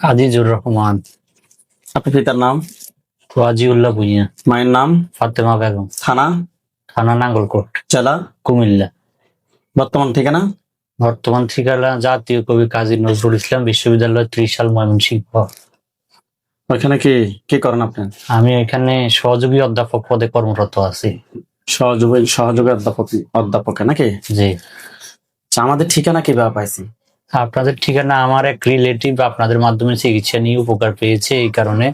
আজিজুর রহমান। আপনার পিতার নাম? ওয়াজিউল্লাহ ভুইয়া মায়ের নাম? ফাতেমা বেগম। থানা? থানা নাঙ্গলকোট। জেলা? কুমিল্লা। বর্তমান ঠিকানা? বর্তমান ঠিকানা জাতীয় কবি কাজী নজরুল ইসলাম বিশ্ববিদ্যালয় ত্রিশাল ময়মনসিংহ। ওইখানে কি কি করেন আপনি? আমি এখানে সহযোগী অধ্যাপক পদে কর্মরত আছি। সহযোগী সহযোগী অধ্যাপক অধ্যাপক নাকি? জি। আচ্ছা, আমাদের ঠিকানা কীভাবে পাইছি আপনাদের ঠিকানা আমার এক রিলেটিভ আপনাদের মাধ্যমে চিকিৎসা নিয়ে উপকার পেয়েছে, এই কারণে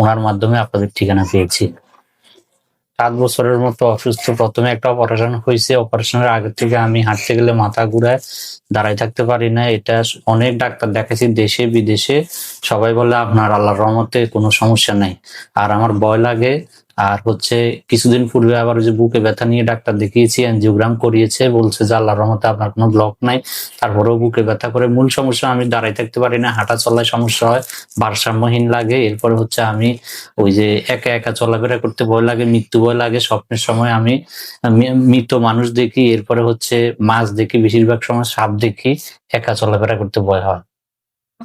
ওনার মাধ্যমে আপনাদের ঠিকানা পেয়েছি। সাত বছরের মতো অসুস্থ, প্রথমে একটা অপারেশন হয়েছে। অপারেশনের আগে থেকে আমি হাঁটতে গেলে মাথা ঘুরায়, দাঁড়ায় থাকতে পারি না। এটা অনেক ডাক্তার দেখাচ্ছি দেশে, বিদেশে। সবাই বলে, আপনার আল্লাহর রহমতে কোনো সমস্যা নাই। আর আমার ভয় লাগে আর হচ্ছে কিছুদিন পূর্বে আবার যে বুকে ব্যথা নিয়ে ডাক্তার দেখিয়েছি এনজিওগ্রাম করিয়েছে, বলছে যে আল্লাহর রহমতে আপনার কোনো ব্লক নাই। তারপরেও বুকে ব্যথা করে মূল সমস্যা, আমি দাঁড়াই থাকতে পারি না, হাঁটা চলায় সমস্যা হয়, ভারসাম্যহীন লাগে। এরপরে হচ্ছে আমি ওই যে একা একা চলাফেরা করতে ভয় লাগে, মৃত্যু ভয় লাগে, স্বপ্নের সময় আমি মৃত মানুষ দেখি, এরপরে হচ্ছে মাছ দেখি, বেশিরভাগ সময় সাপ দেখি, একা চলাফেরা করতে ভয় হয়।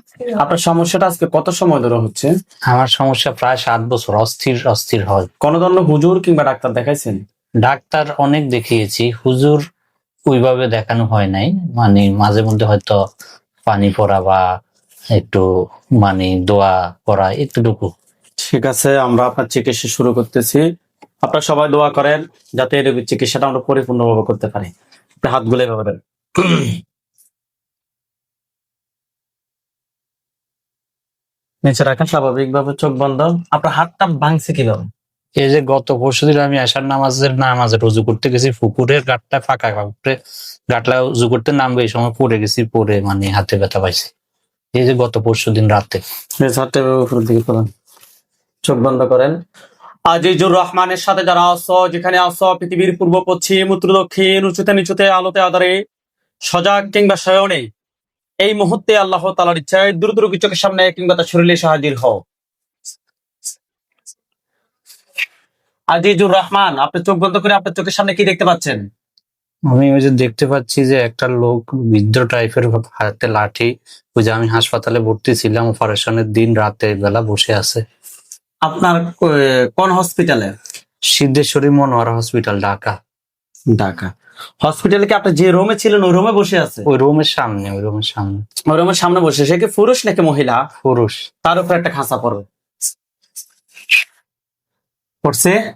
আপনার সমস্যাটা আজকে কত সময় ধরে হচ্ছে? আমার সমস্যা প্রায় সাত বছর অস্থির অস্থির হয়। কোন ধরনের হুজুর কিংবা ডাক্তার দেখাইছেন? ডাক্তার অনেক দেখিয়েছি হুজুর ওইভাবে দেখানো হয় নাই। মানে মাঝে মধ্যে হয়তো পানি পড়া বা একটু মানে দোয়া করা একটুটুকু ঠিক আছে আমরা আপনার চিকিৎসা শুরু করতেছি। আপনারা সবাই দোয়া করেন যাতে এই রোগীর চিকিৎসাটা আমরা পরিপূর্ণভাবে করতে পারি। আপনি হাতগুলো এভাবে নিচে রাখেন স্বাভাবিকভাবে চোখ বন্ধ। আপনার হাতটা ভাঙছে কীভাবে? এই যে গত পরশুদিন আমি আসার নামাজের নামাজে রুজু করতে গেছি পুকুরের গাটটা ফাঁকা পুকুরে গাটলা উজু করতে নামবে এই সময় পড়ে গেছি পড়ে মানে হাতে ব্যথা পাইছি। এই যে গত পরশুদিন রাতে। উপরের দিকে করেন চোখ বন্ধ করেন। আজিজুর রহমানের সাথে যারা আছো যেখানে আছো পৃথিবীর পূর্ব পশ্চিম উত্তর দক্ষিণ উঁচুতে নিচুতে আলোতে আধারে সজাগ কিংবা শয়নে এই মুহূর্তে আল্লাহ তালার ইচ্ছায় দ্রুত রোগী চোখের সামনে কিংবা তার শরীরে এসে হাজির হও। আজিজুর রহমান আপনি চোখ বন্ধ করে আপনার চোখের সামনে কি দেখতে পাচ্ছেন? আমি ওই যে দেখতে পাচ্ছি যে একটা লোক বৃদ্ধ টাইপের হাতে লাঠি ওই যে আমি হাসপাতালে ভর্তি ছিলাম অপারেশনের দিন রাতে বেলা বসে আছে। আপনার কোন হসপিটালে সিদ্ধেশ্বরী মনোয়ারা হসপিটাল ঢাকা। ঢাকা। হসপিটালে কি আপনি যে রুমে ছিলেন ওই রুমে বসে আছে? ওই রুমের সামনে ওই রুমের সামনে। ওই রুমের সামনে বসে সে কি পুরুষ নাকি মহিলা? পুরুষ। তার উপর একটা খাঁচা পড়বে। পড়ছে?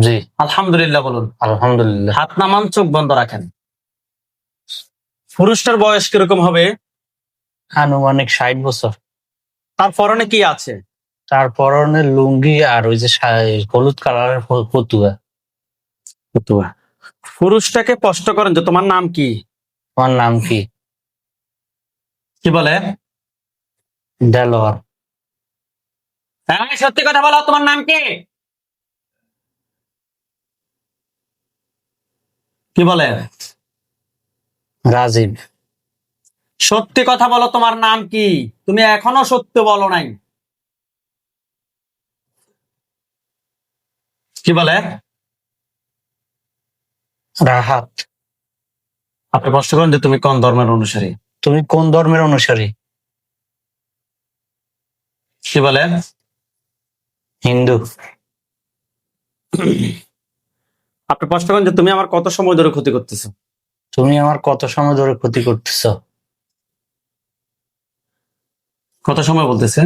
জি। আলহামদুলিল্লাহ বলুন। আলহামদুলিল্লাহ। হাত নামান চোখ বন্ধ রাখেন। পুরুষটার বয়স কীরকম হবে? আনুমানিক ষাট বছর। তার পরনে কি আছে? তার পরনে লুঙ্গি আর ওই যে হলুদ কালারের ফতুয়া। ফতুয়া। পুরুষটাকে স্পষ্ট করেন যে তোমার নাম কি? আমার নাম কি? কি বলে? দেলোয়ার। হ্যাঁ সত্যি কথা বলো তোমার নাম কি? কি বলে? রাজীব। সত্যি কথা বলো তোমার নাম কি? তুমি এখনও সত্য বলো নাই। কি বলে? রাহাত আপনি প্রশ্ন করেন যে তুমি কোন ধর্মের অনুসারী? তুমি কোন ধর্মের অনুসারী? কি বলে হিন্দু। আপনি প্রশ্ন করেন যে তুমি আমার কত সময় ধরে ক্ষতি করতেছো? তুমি আমার কত সময় ধরে ক্ষতি করতেছ? কত সময় বলতেছে?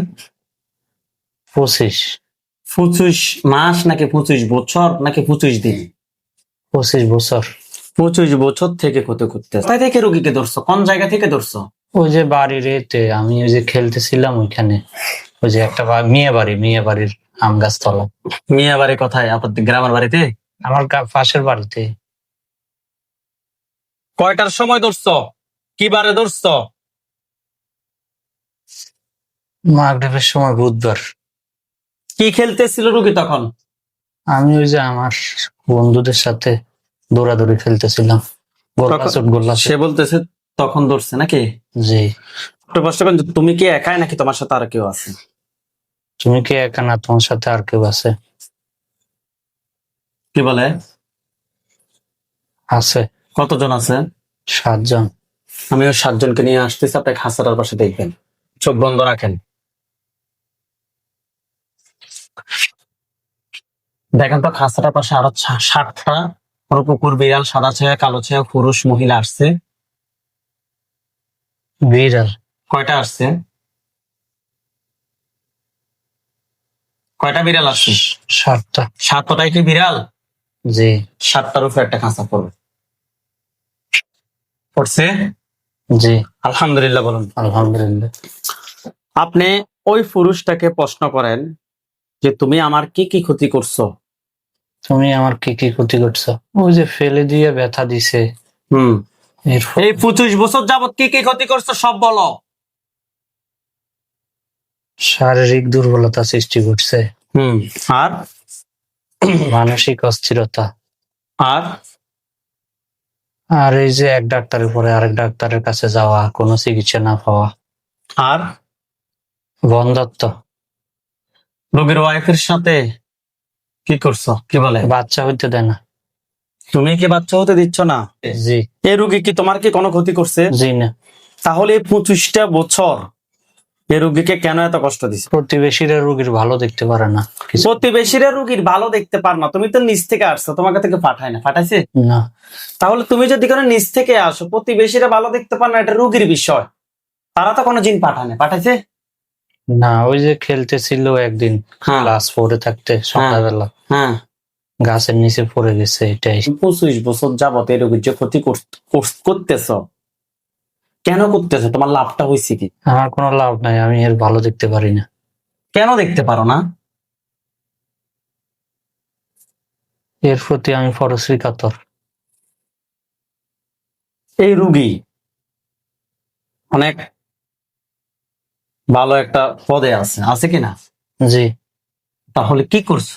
পঁচিশ। পঁচিশ মাস নাকি পঁচিশ বছর নাকি পঁচিশ দিন? পঁচিশ বছর। পঁচিশ বছর থেকে ক্ষতি করতে কোথায় থেকে রোগীকে ধরছো? কোন জায়গা থেকে ধরছো? ওই যে বাড়ির এতে আমি ওই যে খেলতেছিলাম ওইখানে। ওই যে একটা বা- মেয়ে বাড়ি মেয়ে বাড়ির আম গাছতলা। মিয়া বাড়ি কোথায়? আপনাদের গ্রামের বাড়িতে? আমার গা- পাশের বাড়িতে। কয়টার সময় ধরছো? কি বারে ধরছো? মাগরিবের সময় বুধবার। কি খেলতেছিল রুগী তখন? আমি ওই যে আমার বন্ধুদের সাথে দৌড়াদৌড়ি খেলতেছিলাম। গোল্লা তখন- গোল্লা সে বলতেছে তখন ধরছে নাকি? জি। করেন তুমি কি একাই নাকি তোমার সাথে আর কেউ আছে? তুমি কি একা না তোমার সাথে আর কেউ আছে? কি বলে? আছে। কতজন আছে? সাতজন। আমি ওই সাতজনকে নিয়ে আসতেছি আপনাকে হাসারার পাশে দেখবেন। চোখ বন্ধ রাখেন। দেখেন তো খাঁচাটার পাশে আরও ষাটটা কোনো কুকুর বিড়াল সাদা ছায়া কালো ছায়া পুরুষ মহিলা আসছে। বিড়াল? কয়টা আসছে? কয়টা বিড়াল আসছে? সাতটা। সাতটাই কি বিড়াল? জি। সাতটার উপরে একটা খাঁচা পড়বে। পড়ছে? জি। আলহামদুলিল্লাহ বলুন। আলহামদুলিল্লাহ। আপনি ওই পুরুষটাকে প্রশ্ন করেন যে তুমি আমার কি কি ক্ষতি করছ? তুমি আমার কি কি ক্ষতি করছ? ওই যে ফেলে দিয়ে ব্যথা দিছে। হুম। এই পঁচিশ বছর যাবত কি কি ক্ষতি করছ সব বলো। শারীরিক দুর্বলতা সৃষ্টি করছে। হুম। আর? মানসিক অস্থিরতা। আর? আর এই যে এক ডাক্তারের পরে আরেক ডাক্তারের কাছে যাওয়া কোনো চিকিৎসা না পাওয়া। আর? বন্ধত্ব রোগীর ওয়াইফের সাথে কি করছ? কি বলে? বাচ্চা হইতে দেয় না। তুমি কি বাচ্চা হতে দিচ্ছ না? জি। এই রোগী কি তোমার কি কোনো ক্ষতি করছে? জি না। তাহলে এই পঁচিশটা বছর এই রোগীকে কেন এত কষ্ট দিছে? প্রতিবেশীরা রোগীর ভালো দেখতে পারে না। প্রতিবেশীরা রোগীর ভালো দেখতে পার না। তুমি তো নিচ থেকে আসছো তোমাকে থেকে পাঠায় না। পাঠাইছে? না। তাহলে তুমি যদি কোনো নিচ থেকে আসো প্রতিবেশীরা ভালো দেখতে পার না এটা রোগীর বিষয়। তারা তো কোনো জিন পাঠায় না। পাঠাইছে? না ওই যে খেলতেছিল একদিন হ্যাঁ। ক্লাস ফোরে থাকতে সন্ধ্যাবেলা হ্যাঁ। গাছের নিচে পড়ে গেছে এটাই। পঁচিশ বছর যাবত এই রোগীর যে ক্ষতি কর- কর- করতেছ? কেন করতেছ? তোমার লাভটা হয়েছে কি? আমার কোনো লাভ নাই আমি এর ভালো দেখতে পারি না। কেন দেখতে পারো না? এর প্রতি আমি পরশ্রী কাতর এই রুগী অনেক ভালো একটা পদে আছে আছে কি না? জি। তাহলে কি করছ?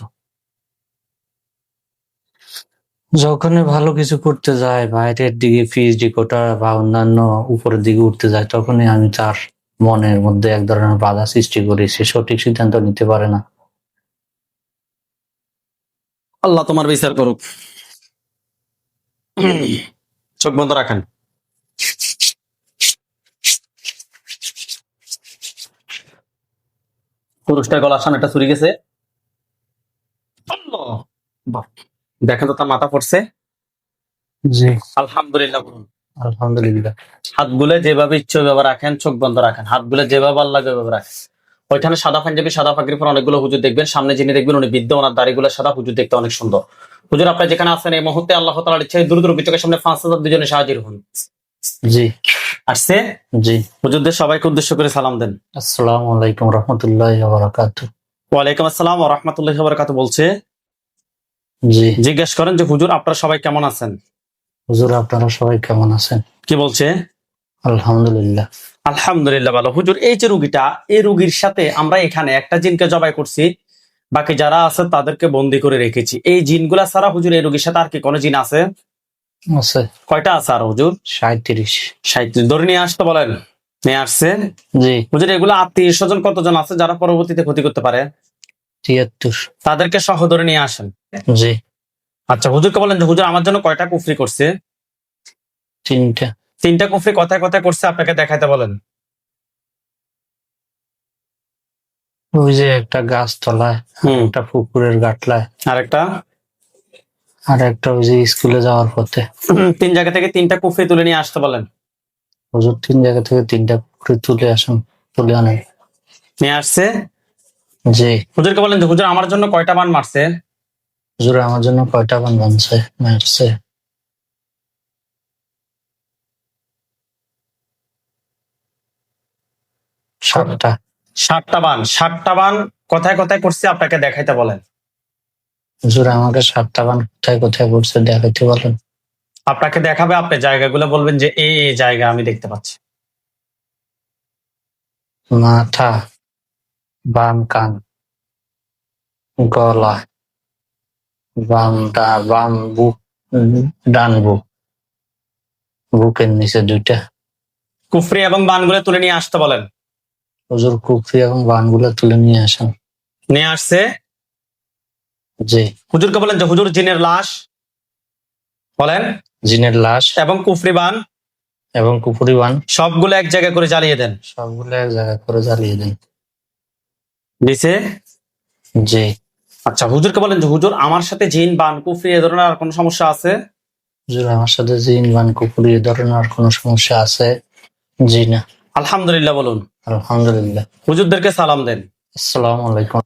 যখনই ভালো কিছু করতে যায় বাইরের দিকে পিএইচডি কোটা বা অন্যান্য উপরের দিকে উঠতে যায় তখনই আমি তার মনের মধ্যে এক ধরনের বাধা সৃষ্টি করি। সে সঠিক সিদ্ধান্ত নিতে পারে না। আল্লাহ তোমার বিচার করুক। চোখ বন্ধ রাখেন। পুরুষটার গলার সামনে একটা চুরি গেছে। দেখেন তো তার মাথা পড়ছে। জি। আলহামদুলিল্লাহ বলুন। আলহামদুলিল্লাহ। হাতগুলো যেভাবে ইচ্ছে ওইভাবে রাখেন চোখ বন্ধ রাখেন। হাতগুলো যেভাবে আল্লাহ ওইভাবে রাখেন। ওইখানে সাদা পাঞ্জাবি সাদা পাখির পর অনেকগুলো হুজুর দেখবেন। সামনে যিনি দেখবেন উনি বিদ্যা ওনার দাড়িগুলো সাদা হুজুর দেখতে অনেক সুন্দর। হুজুর আপনি যেখানে আছেন এই মুহূর্তে আল্লাহ তালার ইচ্ছে দূর রুগী চোখের সামনে পাঁচ হাজার দুজনে সাহায্য হন। জি। আসছে? জি। হুজুরদের সবাইকে উদ্দেশ্য করে সালাম দেন। আসসালামু আলাইকুম রহমতুল্লাহ বারাকাত ওয়ালাইকুম আসসালাম রহমতুল্লাহ বরকাত বলছে। জি। জিজ্ঞেস করেন যে হুজুর আপনারা সবাই কেমন আছেন? হুজুর আপনারা সবাই কেমন আছেন? কি বলছে? আলহামদুলিল্লাহ। আলহামদুলিল্লাহ ভালো। হুজুর এই যে রুগীটা এই রুগীর সাথে আমরা এখানে একটা জিনকে জবাই করছি। বাকি যারা আছে তাদেরকে বন্দি করে রেখেছি। এই জিনগুলা ছাড়া হুজুর এই রুগীর সাথে আর কি কোনো জিন আছে? আছে। কয়টা আছে আর হুজুর? সাঁত্রিশ সাহিত্য ধরে নিয়ে আসতে বলেন নিয়ে আসছে জি। হুজুর এগুলো আত্মীয় স্বজন কতজন আছে যারা পরবর্তীতে ক্ষতি করতে পারে? তিয়াত্তর। তাদেরকে সহ ধরে নিয়ে আসেন। জি। আচ্ছা হুজুরকে বলেন যে হুজুর আমার জন্য কয়টা কুফরি করছে? তিনটা। তিনটা কুফরি কথায় কথায় করছে আপনাকে দেখাইতে বলেন। ওই যে একটা গাছ তলায় হুম। একটা পুকুরের গাটলায়। আরেকটা? আর একটা ওই যে স্কুলে যাওয়ার পথে। তিন জায়গা থেকে তিনটা কুফরি তুলে নিয়ে আসতে বলেন। হুজুর তিন জায়গা থেকে তিনটা পুকুরে তুলে আসুন তুলে আনেন। নিয়ে আসছে? জি। হুজুরকে বলেন যে হুজুর আমার জন্য কয়টা বান মারছে? হুজুর আমার জন্য কয়টা বান বানছে মারছে। সাতটা। সাতটা বান সাতটা বান কথায় কথায় করছে আপনাকে দেখাইতে বলেন। হুজুর আমাকে সাতটা বান কোথায় কোথায় করছে দেখাইতে বলেন। আপনাকে দেখাবে আপনি জায়গাগুলো বলবেন যে এই এই জায়গা আমি দেখতে পাচ্ছি। মাথা বাম কান গলা বাম বাম বুক ডান বুক বুকের নিচে দুইটা। কুফরি এবং বানগুলো তুলে নিয়ে আসতে বলেন। হুজুর কুফরি এবং বানগুলো তুলে নিয়ে আসেন। নিয়ে আসছে। জি। হুজুরকে বলেন যে হুজুর জিনের লাশ বলেন। জিনের লাশ এবং কুফরি বান। এবং কুপুরি ওয়ান সবগুলো এক জায়গায় করে জ্বালিয়ে দেন। সবগুলো এক জায়গায় করে জ্বালিয়ে দেন। দিছে? জি। আচ্ছা হুজুরকে বলেন যে হুজুর আমার সাথে জিন বান কুফরি এ ধরনের আর কোনো সমস্যা আছে? হুজুর আমার সাথে জিন বান কুপুরি এ ধরনের আর কোনো সমস্যা আছে? জি না। আলহামদুলিল্লাহ বলুন। আলহামদুলিল্লাহ। হুজুরদেরকে সালাম দেন। আসসালামু আলাইকুম।